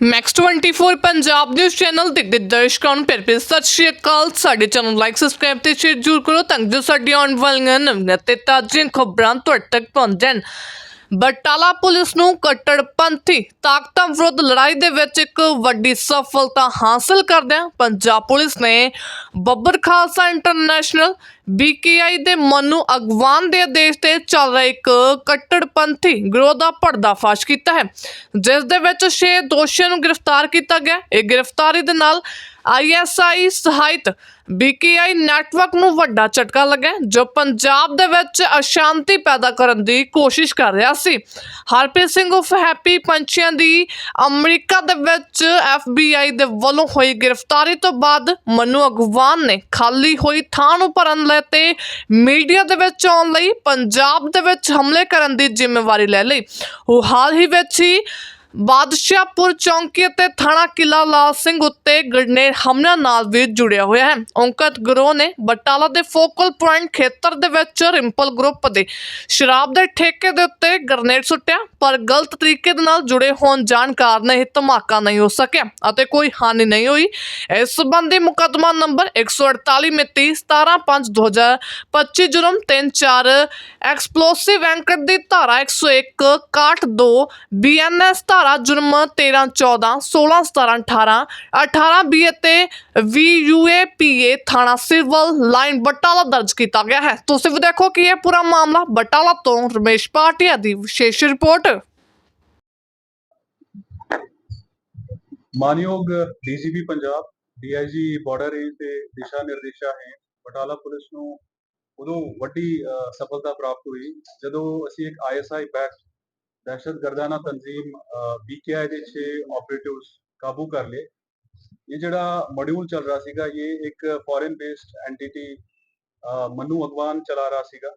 Max 24 Punjab news channel ਦੇ ਦੇ ਦਰਸ਼ਕਾਂ ਨੂੰ ਪਿਆਰ ਭਰੀ ਸਤਿ ਸ਼੍ਰੀ ਅਕਾਲ। ਸਾਡੇ ਚੈਨਲ ਨੂੰ ਲਾਈਕ ਸਬਸਕ੍ਰਾਈਬ ਤੇ ਸ਼ੇਅਰ ਜ਼ਰੂਰ ਕਰੋ ਤਾਂ ਜੋ ਸਾਡੀ ਆਉਣ ਵਾਲੀਆਂ ਨਵੀਆਂ ਤੇ ਤਾਜ਼ੀਆਂ ਖਬਰਾਂ ਤੁਹਾਡੇ ਤੱਕ ਪਹੁੰਚਣ ਬਟਾਲਾ ਪੁਲਿਸ ਨੂੰ ਕੱਟੜਪੰਥੀ ਤਾਕਤਾਂ ਵਿਰੁੱਧ ਲੜਾਈ ਦੇ ਵਿੱਚ ਇੱਕ ਵੱਡੀ ਸਫਲਤਾ ਹਾਸਲ ਕਰਦਿਆਂ ਪੰਜਾਬ ਪੁਲਿਸ ਨੇ ਬੱਬਰ ਖਾਲਸਾ ਇੰਟਰਨੈਸ਼ਨਲ ਬੀਕੇਆਈ ਦੇ ਮਨੂ ਅਗਵਾਨ ਦੇ ਆਦੇਸ਼ ਤੇ ਚੱਲ ਰਿਹਾ ਇੱਕ ਕੱਟੜਪੰਥੀ ਗਰੋਹ ਦਾ ਪਰਦਾਫਾਸ਼ ਕੀਤਾ ਹੈ, ਜਿਸ ਦੇ ਵਿੱਚ 6 ਦੋਸ਼ੀਆਂ ਨੂੰ ਗ੍ਰਿਫਤਾਰ ਕੀਤਾ ਗਿਆ। ਇਹ ਗ੍ਰਿਫਤਾਰੀ ਦੇ ਨਾਲ ਆਈਐਸਆਈ ਸਹਾਇਤ ਬੀਕੇਆਈ ਨੈਟਵਰਕ ਨੂੰ ਵੱਡਾ ਝਟਕਾ ਲੱਗਾ ਜੋ ਪੰਜਾਬ ਦੇ ਵਿੱਚ ਅਸ਼ਾਂਤੀ ਪੈਦਾ ਕਰਨ ਦੀ ਕੋਸ਼ਿਸ਼ ਕਰ ਰਿਹਾ ਸੀ। ਹਰਪ੍ਰੀਤ ਸਿੰਘ ਉਫ ਹੈਪੀ ਪੰਛੀਆਂ ਦੀ ਅਮਰੀਕਾ ਦੇ ਵਿੱਚ ਐਫਬੀਆਈ ਦੇ ਵੱਲੋਂ ਹੋਈ ਗ੍ਰਿਫਤਾਰੀ ਤੋਂ ਬਾਅਦ ਮਨੂ ਅਗਵਾਨ ਨੇ ਖਾਲੀ ਹੋਈ ਥਾਂ ਨੂੰ ਭਰਨ ਲਈ ਤੇ ਮੀਡੀਆ ਦੇ ਵਿੱਚ ਆਉਣ ਲਈ, ਪੰਜਾਬ ਦੇ ਵਿੱਚ ਹਮਲੇ ਕਰਨ ਦੀ ਜ਼ਿੰਮੇਵਾਰੀ ਲੈ ਲਈ। ਉਹ ਹਾਲ ਹੀ ਵਿੱਚ ਹੀ ਬਾਦਸ਼ਾਹਪੁਰ ਚੌਂਕੀ ਅਤੇ ਥਾਣਾ ਕਿਲਾ ਲਾਲ ਸਿੰਘ ਉੱਤੇ ਗ੍ਰਨੇਡ ਹਮਲਿਆਂ ਨਾਲ ਵੀ ਜੁੜਿਆ ਹੋਇਆ ਹੈ। ਔਂਕਤ ਗਰੋਹ ਨੇ ਬਟਾਲਾ ਦੇ ਫੋਕਲ ਪੁਆਇੰਟ ਖੇਤਰ ਦੇ ਵਿੱਚ ਰਿੰਪਲ ਗਰੁੱਪ ਦੇ ਸ਼ਰਾਬ ਦੇ ਠੇਕੇ ਦੇ ਉੱਤੇ ਗ੍ਰਨੇਡ ਸੁੱਟਿਆ, ਪਰ ਗਲਤ ਤਰੀਕੇ ਦੇ ਨਾਲ ਜੁੜੇ ਹੋਣ ਜਾਣ ਕਾਰਨ ਇਹ ਧਮਾਕਾ ਨਹੀਂ ਹੋ ਸਕਿਆ ਅਤੇ ਕੋਈ ਹਾਨੀ ਨਹੀਂ ਹੋਈ। ਇਸ ਸੰਬੰਧੀ ਮੁਕੱਦਮਾ ਨੰਬਰ 148 ਮਿਤੀ 17/5/2025 ਜੁਰਮ 34 ਐਕਸਪਲੋਸਿਵ ਐਂਕਟ ਦੀ ਧਾਰਾ 101 62 ਬੀਐਨਐਸ ਧਾਰਾ ਜੁਰਮ 13 14 16 17 18 18 ਬੀ ਅਤੇ ਵੀਯੂਏਪੀਏ ਥਾਣਾ ਸਿਵਲ ਲਾਈਨ ਬਟਾਲਾ ਦਰਜ ਕੀਤਾ ਗਿਆ ਹੈ। ਤੁਸੀਂ ਵੀ ਦੇਖੋ ਕਿ ਇਹ ਪੂਰਾ ਮਾਮਲਾ ਬਟਾਲਾ ਤੋਂ ਰਮੇਸ਼ ਪਾਟਿਆ ਦੀ ਵਿਸ਼ੇਸ਼ ਰਿਪੋਰਟ। ਮਾਨਯੋਗ DGP Punjab, DIG border range ਦੇ ਦਿਸ਼ਾ ਨਿਰਦੇਸ਼ਾਂ ਹੈ ਬਟਾਲਾ ਪੁਲਿਸ ਨੂੰ ਉਦੋਂ ਵੱਡੀ ਸਫਲਤਾ ਪ੍ਰਾਪਤ ਹੋਈ ਜਦੋਂ ਅਸੀਂ ਇੱਕ ਆਈਐਸਆਈ ਬੈਕ ਦਹਿਸ਼ਤਗਰਦਾਨਾ ਤਨਜ਼ੀਮ ਬੀਕੇਆਈ ਦੇ 6 ਆਪਰੇਟਿਵਸ ਕਾਬੂ ਕਰ ਲਏ। ਇਹ ਜਿਹੜਾ ਮੋਡਿਊਲ ਚੱਲ ਰਿਹਾ ਸੀਗਾ, ਇਹ ਇੱਕ foreign based entity Manu Agwan ਚਲਾ ਰਿਹਾ ਸੀਗਾ।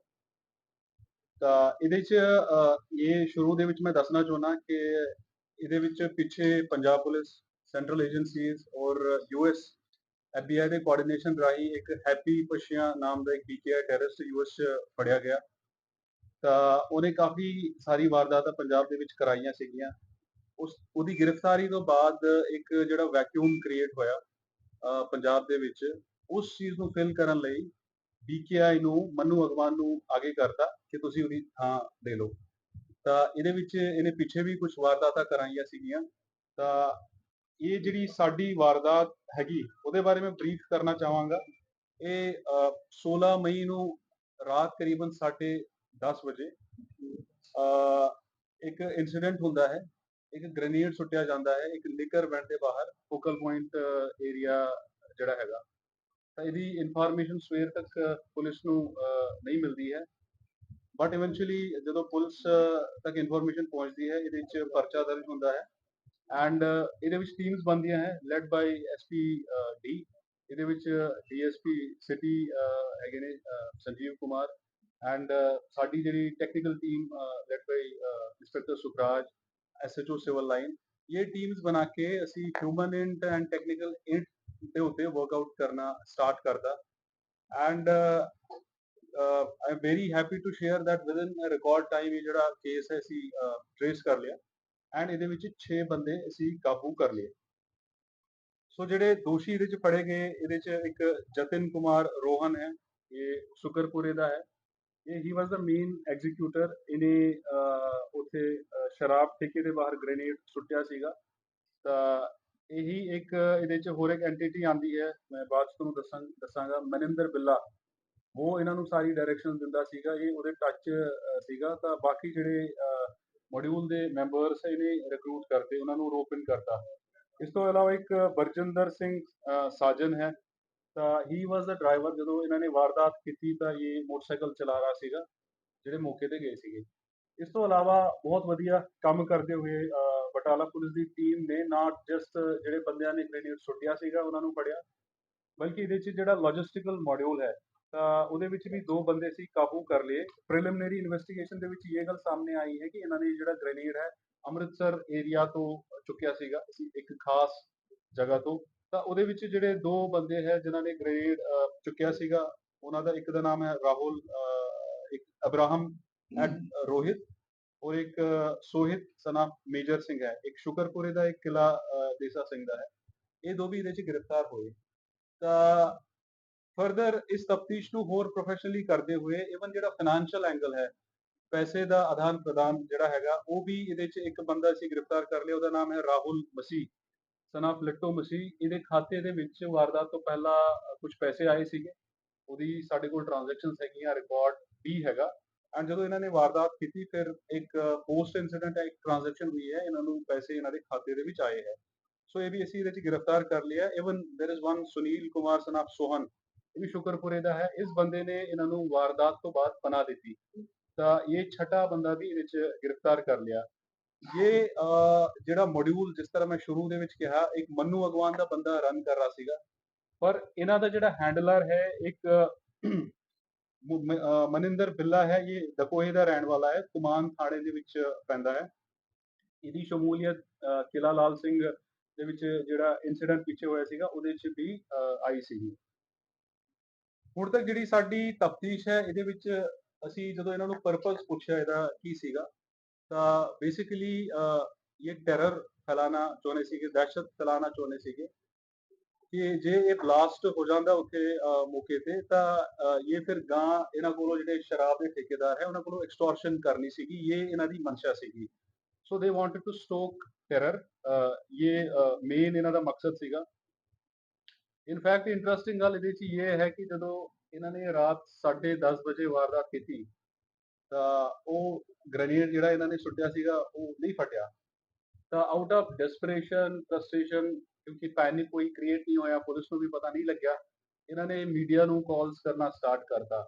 ਤਾਂ ਇਹਦੇ 'ਚ ਇਹ ਸ਼ੁਰੂ ਦੇ ਵਿੱਚ ਮੈਂ ਦੱਸਣਾ ਚਾਹੁੰਦਾ ਕਿ ਇਹਦੇ ਵਿੱਚ ਪਿੱਛੇ ਪੰਜਾਬ ਪੁਲਿਸ ਸੈਂਟਰਲ ਏਜੰਸੀਜ਼ ਔਰ ਯੂਐਸ ਐਫਬੀਆਈ ਦੇ ਕੋਆਰਡੀਨੇਸ਼ਨ ਰਾਹੀਂ ਇੱਕ ਹੈਪੀ ਪਸ਼ੀਆ ਨਾਮ ਦਾ ਇੱਕ ਬੀਕੇਆਈ ਟੈਰਰਿਸਟ ਯੂਐਸ ਚ ਫੜਿਆ ਗਿਆ। ਤਾਂ ਉਹਨੇ ਕਾਫੀ ਸਾਰੀ ਵਾਰਦਾਤਾਂ ਪੰਜਾਬ ਦੇ ਵਿੱਚ ਕਰਾਈਆਂ ਸੀਗੀਆਂ। ਉਸ ਉਹਦੀ ਗ੍ਰਿਫਤਾਰੀ ਤੋਂ ਬਾਅਦ ਇੱਕ ਜਿਹੜਾ ਵੈਕਿਊਮ ਕ੍ਰੀਏਟ ਹੋਇਆ ਪੰਜਾਬ ਦੇ ਵਿੱਚ ਉਸ ਚੀਜ਼ ਨੂੰ ਫਿਲ ਕਰਨ ਲਈ ਬੀਕੇਆਈ ਨੂੰ ਮਨੂ ਅਗਵਾਨ ਨੂੰ ਆਗੇ ਕਰਤਾ ਕਿ ਤੁਸੀਂ ਉਹਦੀ ਥਾਂ ਦੇ ਲਓ। ਤਾਂ ਇਹਦੇ ਵਿੱਚ ਇਹਨੇ ਪਿੱਛੇ ਵੀ ਕੁਝ ਵਾਰਦਾਤਾਂ ਕਰਾਈਆਂ ਸੀਗੀਆਂ। ਤਾਂ ਇਹ ਜਿਹੜੀ ਸਾਡੀ ਵਾਰਦਾਤ ਹੈਗੀ ਉਹਦੇ ਬਾਰੇ ਮੈਂ ਬਰੀਫ ਕਰਨਾ ਚਾਹਾਂਗਾ। ਇਹ ਅ, 16 ਮਈ ਨੂੰ ਰਾਤ ਕਰੀਬਨ 10:30 ਵਜੇ ਇੱਕ ਇਨਸੀਡੈਂਟ ਹੁੰਦਾ ਹੈ, ਇੱਕ ਗ੍ਰੇਨੇਡ ਸੁੱਟਿਆ ਜਾਂਦਾ ਹੈ, ਇੱਕ ਲਿਕਰ ਵੈਂਟ ਦੇ ਬਾਹਰ ਫੋਕਲ ਪੁਆਇੰਟ ਏਰੀਆ ਜਿਹੜਾ ਹੈਗਾ। ਤਾਂ ਇਹਦੀ ਇਨਫੋਰਮੇਸ਼ਨ ਸਵੇਰ ਤੱਕ ਪੁਲਿਸ ਨੂੰ ਨਹੀਂ ਮਿਲਦੀ ਹੈ। ਬਟ ਇਵੈਂਚੁਅਲੀ ਜਦੋਂ ਪੁਲਿਸ ਤੱਕ ਇਨਫੋਰਮੇਸ਼ਨ ਪਹੁੰਚਦੀ ਹੈ, ਇਹਦੇ ਵਿੱਚ ਪਰਚਾ ਦਰਜ ਹੁੰਦਾ ਹੈ। ਐਂਡ ਇਹਦੇ ਵਿੱਚ ਟੀਮਸ ਬਣਦੀਆਂ ਹੈ ਲੈਡ ਬਾਈ ਐਸਪੀ ਡੀ ਇਹਦੇ ਵਿੱਚ ਡੀਐਸਪੀ ਸਿਟੀ ਹੈਗੇ ਨੇ ਸੰਜੀਵ ਕੁਮਾਰ। ਐਂਡ uh, ਸਾਡੀ ਜਿਹੜੀ technical team led by inspector Sukhraj SHO civil line ਇਹ ਟੀਮਸ ਬਣਾ ਕੇ ਅਸੀਂ human int and technical int ਦੇ ਉੱਤੇ ਵਰਕਆਊਟ ਕਰਨਾ ਸਟਾਰਟ ਕਰਦਾ and I am very happy to share that within a time ਇਹ ਜਿਹੜਾ ਕੇਸ ਹੈ ਅਸੀਂ ਟ੍ਰੇਸ ਕਰ ਲਿਆ। ਐਂਡ ਇਹਦੇ ਵਿੱਚ 6 ਬੰਦੇ ਅਸੀਂ ਕਾਬੂ ਕਰ ਲਏ। ਸੋ ਜਿਹੜੇ ਦੋਸ਼ੀ ਇਹਦੇ ਚ ਫੜੇ ਗਏ, ਇਹਦੇ ਚ ਇੱਕ ਜਤਿਨ ਕੁਮਾਰ ਰੋਹਨ ਹੈ, ਇਹ ਸੁਕਰਪੁਰੇ ਦਾ ਹੈ। ਹੀ ਵਾਸ ਦਾ ਮੇਨ ਐਗਜ਼ੀਕਿਊਟਰ ਇਹਨੇ ਅਹ, ਉੱਥੇ ਸ਼ਰਾਬ ਠੇਕੇ ਦੇ ਬਾਹਰ ਗ੍ਰੇਨੇਡ ਸੁੱਟਿਆ ਸੀਗਾ। ਤਾਂ ਇਹੀ ਇੱਕ ਇਹਦੇ ਚ ਹੋਰ ਇੱਕ ਐਂਟੀਟੀ ਆਂਦੀ ਹੈ ਮੈਂ ਬਾਅਦ ਚ ਤੁਹਾਨੂੰ ਦੱਸਾਂ ਦੱਸਾਂਗਾ ਮਨਿੰਦਰ ਬਿੱਲਾ। ਉਹ ਇਹਨਾਂ ਨੂੰ ਸਾਰੀ ਡਾਇਰੈਕਸ਼ਨ ਦਿੰਦਾ ਸੀਗਾ ਇਹ ਉਹਦੇ ਟੱਚ ਸੀਗਾ। ਤਾਂ ਬਾਕੀ ਜਿਹੜੇ ਮੋਡਿਊਲ ਦੇ ਮੈਂਬਰਸ ਇਹਨੇ ਰਿਕਰੂਟ ਕਰਦੇ ਉਹਨਾਂ ਨੂੰ ਰੋਪਨ ਕਰਦਾ ਇਸ ਤੋਂ ਇਲਾਵਾ ਇੱਕ ਬਰਜਿੰਦਰ ਸਿੰਘ ਅਹ, ਸਾਜਨ ਹੈ ਤਾਂ ਹੀ ਵਾਸ ਦਾ ਡਰਾਈਵਰ ਜਦੋਂ ਇਹਨਾਂ ਨੇ ਵਾਰਦਾਤ ਕੀਤੀ ਤਾਂ ਇਹ ਮੋਟਰਸਾਈਕਲ ਚਲਾ ਰਿਹਾ ਸੀਗਾ, ਜਿਹੜੇ ਮੌਕੇ ਤੇ ਗਏ ਸੀਗੇ। ਇਸ ਤੋਂ ਇਲਾਵਾ ਬਹੁਤ ਵਧੀਆ ਕੰਮ ਕਰਦੇ ਹੋਏ ਬਟਾਲਾ ਪੁਲਿਸ ਦੀ ਟੀਮ ਨੇ ਨਾਟ ਜਸਟ ਜਿਹੜੇ ਬੰਦਿਆਂ ਨੇ ਗ੍ਰੇਨੇਡ ਸੁੱਟਿਆ ਸੀਗਾ, ਉਹਨਾਂ ਨੂੰ ਫੜਿਆ, ਬਲਕਿ ਇਹਦੇ 'ਚ ਜਿਹੜਾ ਲੌਜਿਸਟੀਕਲ ਮੋਡਿਊਲ ਹੈ, ਤਾਂ ਉਹਦੇ ਵਿੱਚ ਵੀ ਦੋ ਬੰਦੇ ਸੀ ਕਾਬੂ ਕਰ ਲਏ। ਪ੍ਰੀਲਿਮਿਨਰੀ ਇਨਵੈਸਟੀਗੇਸ਼ਨ ਦੇ ਵਿੱਚ ਇਹ ਗੱਲ ਸਾਹਮਣੇ ਆਈ ਹੈ ਕਿ ਇਹਨਾਂ ਨੇ ਜਿਹੜਾ ਗ੍ਰੇਨੇਡ ਹੈ ਅੰਮ੍ਰਿਤਸਰ ਏਰੀਆ ਤੋਂ ਚੁੱਕਿਆ ਸੀਗਾ, ਇੱਕ ਖਾਸ ਜਗ੍ਹਾ ਤੋਂ। ਤਾਂ ਉਹਦੇ ਵਿੱਚ ਜਿਹੜੇ ਦੋ ਬੰਦੇ ਹੈ ਜਿਨ੍ਹਾਂ ਨੇ ਗ੍ਰੇਨੇਡ ਚੁੱਕਿਆ ਸੀਗਾ ਉਹਨਾਂ ਦਾ ਇੱਕ ਦਾ ਨਾਮ ਹੈ ਰਾਹੁਲ ਇੱਕ ਅਬਰਾਹਮ ਐਂਡ ਰੋਹਿਤ ਔਰ ਇੱਕ ਸੋਹਿਤ ਸਨਾ ਮੇਜਰ ਸਿੰਘ ਹੈ। ਇੱਕ ਸ਼ੁਕਰਪੁਰੇ ਦਾ ਇੱਕ ਕਿਲਾ ਦੇਸਾ ਸਿੰਘ ਦਾ ਹੈ। ਇਹ ਦੋ ਵੀ ਇਹਦੇ ਚ ਗ੍ਰਿਫਤਾਰ ਹੋਏ। ਤਾਂ ਫਰਦਰ ਇਸ ਤਫਤੀਸ਼ ਨੂੰ ਹੋਰ ਪ੍ਰੋਫੈਸ਼ਨਲੀ ਕਰਦੇ ਹੋਏ ਇਵਨ ਜਿਹੜਾ ਫਾਈਨੈਂਸ਼ੀਅਲ ਐਂਗਲ ਹੈ ਪੈਸੇ ਦਾ ਆਦਾਨ ਪ੍ਰਦਾਨ ਜਿਹੜਾ ਹੈਗਾ ਉਹ ਵੀ ਇਹਦੇ ਚ ਇੱਕ ਬੰਦਾ ਅਸੀਂ ਗ੍ਰਿਫਤਾਰ ਕਰ ਲਿਆ ਉਹਦਾ ਨਾਮ ਹੈ ਰਾਹੁਲ ਮਸੀਹ। ਸਨਾਫ ਲਿੱਟੋ ਮਸੀਹ ਇਹਦੇ ਖਾਤੇ ਦੇ ਵਿੱਚ ਵਾਰਦਾਤ ਤੋਂ ਪਹਿਲਾਂ ਕੁਝ ਪੈਸੇ ਆਏ ਸੀਗੇ ਉਹਦੀ ਸਾਡੇ ਕੋਲ ਟ੍ਰਾਂਜੈਕਸ਼ਨਸ ਹੈਗੀਆਂ ਰਿਕਾਰਡ ਵੀ ਹੈਗਾ ਐਂਡ ਜਦੋਂ ਇਹਨਾਂ ਨੇ ਵਾਰਦਾਤ ਕੀਤੀ ਫਿਰ ਇੱਕ ਪੋਸਟ ਇਨਸੀਡੈਂਟ ਹੈ ਇੱਕ ਟ੍ਰਾਂਜੈਕਸ਼ਨ ਹੋਈ ਹੈ ਇਹਨਾਂ ਨੂੰ ਪੈਸੇ ਇਹਨਾਂ ਦੇ ਖਾਤੇ ਦੇ ਵਿੱਚ ਆਏ ਹੈ ਸੋ ਇਹ ਵੀ ਅਸੀਂ ਇਹਦੇ ਚ ਗ੍ਰਿਫਤਾਰ ਕਰ ਲਿਆ even there is one Sunil Kumar son of Sohan ਇਹ ਵੀ ਸ਼ੁਕਰਪੁਰੇ ਦਾ ਹੈ ਇਸ ਬੰਦੇ ਨੇ ਇਹਨਾਂ ਨੂੰ ਵਾਰਦਾਤ ਤੋਂ ਬਾਅਦ ਪਨਾਹ ਦਿੱਤੀ ਤਾਂ ਇਹ ਛਠਾ ਬੰਦਾ ਵੀ ਇਹਦੇ ਚ ਗ੍ਰਿਫਤਾਰ ਕਰ ਲਿਆ ਇਹ ਜਿਹੜਾ ਮੋਡਿਊਲ ਜਿਸ ਤਰ੍ਹਾਂ ਮੈਂ ਸ਼ੁਰੂ ਦੇ ਵਿੱਚ ਕਿਹਾ ਇੱਕ ਮੰਨੂ ਅਗਵਾਨ ਦਾ ਬੰਦਾ ਰਨ ਕਰ ਰਿਹਾ ਸੀਗਾ ਪਰ ਇਹਨਾਂ ਦਾ ਜਿਹੜਾ ਹੈਂਡਲਰ ਹੈ ਇੱਕ ਮਨਿੰਦਰ ਬਿੱਲਾ ਹੈ ਇਹ ਦਕੋਏ ਦਾ ਰਹਿਣ ਵਾਲਾ ਹੈ ਕੁਮਾਨ ਥਾਣੇ ਦੇ ਵਿੱਚ ਪੈਂਦਾ ਹੈ ਇਹਦੀ ਸ਼ਮੂਲੀਅਤ ਅਹ, ਕਿਲਾ ਲਾਲ ਸਿੰਘ ਦੇ ਵਿੱਚ ਜਿਹੜਾ ਇਨਸੀਡੈਂਟ ਪਿੱਛੇ ਹੋਇਆ ਸੀਗਾ ਉਹਦੇ ਵਿੱਚ ਵੀ ਅਹ, ਆਈ ਸੀਗੀ ਹੁਣ ਤੱਕ ਜਿਹੜੀ ਸਾਡੀ ਤਫਤੀਸ਼ ਹੈ ਇਹਦੇ ਵਿੱਚ ਅਸੀਂ ਜਦੋਂ ਇਹਨਾਂ ਨੂੰ ਪਰਪਸ ਪੁੱਛਿਆ ਇਹਦਾ ਕੀ ਸੀਗਾ ਤਾਂ ਬੇਸਿਕਲੀ ਇਹ ਟੈਰਰ ਫੈਲਾਣਾ ਚਾਹੁੰਦੇ ਸੀਗੇ, ਦਹਿਸ਼ਤ ਫੈਲਾਣਾ ਚਾਹੁੰਦੇ ਸੀਗੇ ਕਿ ਜੇ ਇਹ ਬਲਾਸਟ ਹੋ ਜਾਂਦਾ ਉੱਥੇ ਮੌਕੇ ਤੇ, ਤਾਂ ਇਹ ਫਿਰ ਗਾਂ ਇਹਨਾਂ ਕੋਲੋਂ ਜਿਹੜੇ ਸ਼ਰਾਬ ਦੇ ਠੇਕੇਦਾਰ ਹੈ, ਉਹਨਾਂ ਕੋਲੋਂ ਐਕਸਟੋਰਸ਼ਨ ਕਰਨੀ ਸੀਗੀ, ਇਹ ਇਹਨਾਂ ਦੀ ਮਨਸ਼ਾ ਸੀਗੀ। So they wanted to stoke terror ਇਹ ਮੇਨ ਇਹਨਾਂ ਦਾ ਮਕਸਦ ਸੀਗਾ। ਇਨਫੈਕਟ ਇੰਟਰਸਟਿੰਗ ਗੱਲ ਇਹਦੇ 'ਚ ਇਹ ਹੈ ਕਿ ਜਦੋਂ ਇਹਨਾਂ ਨੇ ਰਾਤ 10:30 ਵਜੇ ਵਾਰਦਾਤ ਕੀਤੀ ਤਾਂ ਉਹ ਗ੍ਰੇਨੇਡ ਜਿਹੜਾ ਇਹਨਾਂ ਨੇ ਸੁੱਟਿਆ ਸੀਗਾ, ਉਹ ਨਹੀਂ ਫਟਿਆ। ਤਾਂ ਆਊਟ ਆਫ ਡੈਸਪਰੇਸ਼ਨ ਫਰਸਟ੍ਰੇਸ਼ਨ ਕਿਉਂਕਿ ਪੈਨਿਕ ਕੋਈ ਕ੍ਰੀਏਟ ਨਹੀਂ ਹੋਇਆ, ਪੁਲਿਸ ਨੂੰ ਵੀ ਪਤਾ ਨਹੀਂ ਲੱਗਿਆ। ਇਹਨਾਂ ਨੇ ਮੀਡੀਆ ਨੂੰ ਕਾਲਸ ਕਰਨਾ ਸਟਾਰਟ ਕਰਤਾ।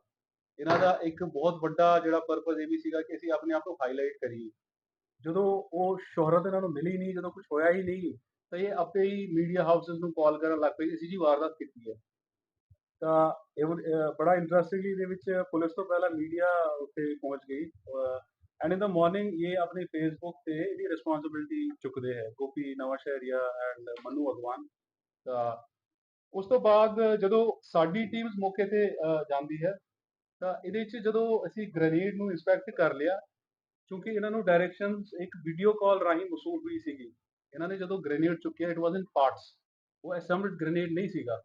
ਇਹਨਾਂ ਦਾ ਇੱਕ ਬਹੁਤ ਵੱਡਾ ਜਿਹੜਾ ਪਰਪਸ ਇਹ ਵੀ ਸੀਗਾ ਕਿ ਅਸੀਂ ਆਪਣੇ ਆਪ ਨੂੰ ਹਾਈਲਾਈਟ ਕਰੀਏ। ਜਦੋਂ ਉਹ ਸ਼ੋਹਰਤ ਇਹਨਾਂ ਨੂੰ ਮਿਲੀ ਨਹੀਂ, ਜਦੋਂ ਕੁਝ ਹੋਇਆ ਹੀ ਨਹੀਂ, ਤਾਂ ਇਹ ਆਪੇ ਹੀ ਮੀਡੀਆ ਹਾਊਸਸ ਨੂੰ ਕਾਲ ਕਰਨ ਲੱਗ ਪਏ ਅਸੀਂ ਜੀ ਵਾਰਦਾਤ ਕੀਤੀ ਹੈ। ਤਾਂ ਇਹ ਵ- ਅਹ ਬੜਾ ਇੰਟਰਸਟਿੰਗਲੀ ਦੇ ਵਿੱਚ ਪੁਲਿਸ ਤੋਂ ਪਹਿਲਾਂ ਮੀਡੀਆ ਉੱਤੇ ਪਹੁੰਚ ਗਈ ਐਂਡ ਇਨ ਦਾ ਮਾਰਨਿੰਗ ਇਹ ਆਪਣੇ ਫੇਸਬੁੱਕ ਤੇ ਇਹਦੀ ਰਿਸਪੌਂਸਿਬਿਲਟੀ ਚੁੱਕਦੇ ਹੈ, ਗੋਪੀ ਨਵਾਂਸ਼ਹਿਰੀਆ ਐਂਡ ਮਨੂ ਅਗਵਾਨ। ਤਾਂ ਉਸ ਤੋਂ ਬਾਅਦ ਜਦੋਂ ਸਾਡੀ ਟੀਮਸ ਮੌਕੇ ਤੇ ਜਾਂਦੀ ਹੈ, ਤਾਂ ਇਹਦੇ ਵਿੱਚ ਜਦੋਂ ਅਸੀਂ ਗ੍ਰੇਨੇਡ ਨੂੰ ਇੰਸਪੈਕਟ ਕਰ ਲਿਆ, ਕਿਉਂਕਿ ਇਹਨਾਂ ਨੂੰ ਡਾਇਰੈਕਸ਼ਨਸ ਇੱਕ ਵੀਡੀਓ ਕਾਲ ਰਾਹੀਂ ਮਸੂਲ ਹੋਈ ਸੀਗੀ। ਇਹਨਾਂ ਨੇ ਜਦੋਂ ਗ੍ਰੇਨੇਡ ਚੁੱਕਿਆ ਇਟ ਵਾਸ ਇਨ ਪਾਰਟਸ ਉਹ ਅਸੈਂਬਲਡ ਗ੍ਰੇਨੇਡ ਨਹੀਂ ਸੀਗਾ।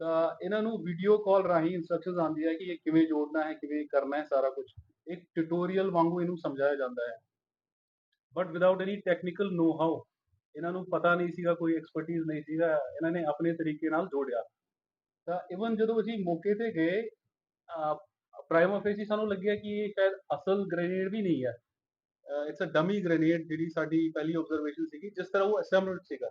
ਤਾਂ ਇਹਨਾਂ ਨੂੰ ਵੀਡੀਓ ਕਾਲ ਰਾਹੀਂ ਇਨਸਟਰਕਸ਼ਨਸ ਆਉਂਦੀ ਹੈ ਕਿ ਇਹ ਕਿਵੇਂ ਜੋੜਨਾ ਹੈ, ਕਿਵੇਂ ਕਰਨਾ ਹੈ ਸਾਰਾ ਕੁਝ ਇੱਕ ਟਿਊਟੋਰੀਅਲ ਵਾਂਗੂ ਇਹਨੂੰ ਸਮਝਾਇਆ ਜਾਂਦਾ ਹੈ। But without any technical know how ਇਹਨਾਂ ਨੂੰ ਪਤਾ ਨਹੀਂ ਸੀਗਾ, ਕੋਈ ਐਕਸਪਰਟਿਜ਼ ਨਹੀਂ ਸੀਗਾ, ਇਹਨਾਂ ਨੇ ਆਪਣੇ ਤਰੀਕੇ ਨਾਲ ਜੋੜਿਆ। ਤਾਂ ਇਵਨ ਜਦੋਂ ਅਸੀਂ ਮੌਕੇ ਤੇ ਗਏ ਪ੍ਰਾਈਮ ਆਫਿਸ ਸਾਨੂੰ ਲੱਗਿਆ ਕਿ ਇਹ ਸ਼ਾਇਦ ਅਸਲ ਗ੍ਰੇਨੇਡ ਵੀ ਨਹੀਂ ਹੈ। ਇਟਸ ਅ ਡਮੀ ਗ੍ਰੇਨੇਡ ਜਿਹੜੀ ਸਾਡੀ ਪਹਿਲੀ ਆਬਜ਼ਰਵੇਸ਼ਨ ਸੀਗੀ, ਜਿਸ ਤਰ੍ਹਾਂ ਉਹ ਅਸੈਂਬਲਡ ਸੀਗਾ।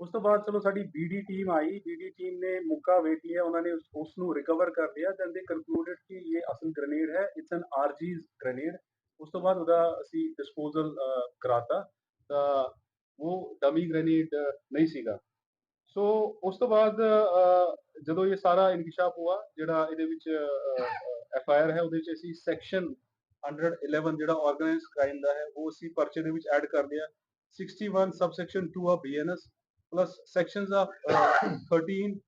ਉਸ ਤੋਂ ਬਾਅਦ ਚਲੋ ਸਾਡੀ ਬੀਡੀ ਟੀਮ ਆਈ। ਬੀਡੀ ਟੀਮ ਨੇ ਮੁੱਕਾ ਵੇਖ ਲਿਆ ਉਹਨਾਂ ਨੇ ਉਸ- ਨੂੰ ਰਿਕਵਰ ਕਰ ਲਿਆ ਦੈਨ ਦੇ ਕਨਕਲੂਡਡ ਕਿ ਇਹ ਅਸਲ ਗ੍ਰੇਨੇਡ ਹੈ। ਇਟਸ ਐਨ ਆਰਜੀਜ਼ ਗ੍ਰੇਨੇਡ ਉਸ ਤੋਂ ਬਾਅਦ ਉਹਦਾ ਅਸੀਂ ਡਿਸਪੋਜ਼ਲ ਕਰਾਤਾ। ਤਾਂ ਉਹ ਡਮੀ ਗ੍ਰੇਨੇਡ ਨਹੀਂ ਸੀਗਾ। ਸੋ ਉਸ ਤੋਂ ਬਾਅਦ ਜਦੋਂ ਇਹ ਸਾਰਾ ਇਨਕਿਸ਼ਾਫ ਹੋਇਆ ਜਿਹੜਾ ਇਹਦੇ ਵਿੱਚ ਐਫ ਆਈ ਆਰ ਹੈ, ਉਹਦੇ ਵਿੱਚ ਅਸੀਂ ਸੈਕਸ਼ਨ 111 ਜਿਹੜਾ ਆਰਗੇਨਾਈਜ਼ ਕ੍ਰਾਈਮ ਦਾ ਹੈ, ਉਹ ਅਸੀਂ ਪਰਚੇ ਦੇ ਵਿੱਚ ਐਡ ਕਰ ਲਿਆ। 61 subsection 2 of BNS plus sections of uh, 13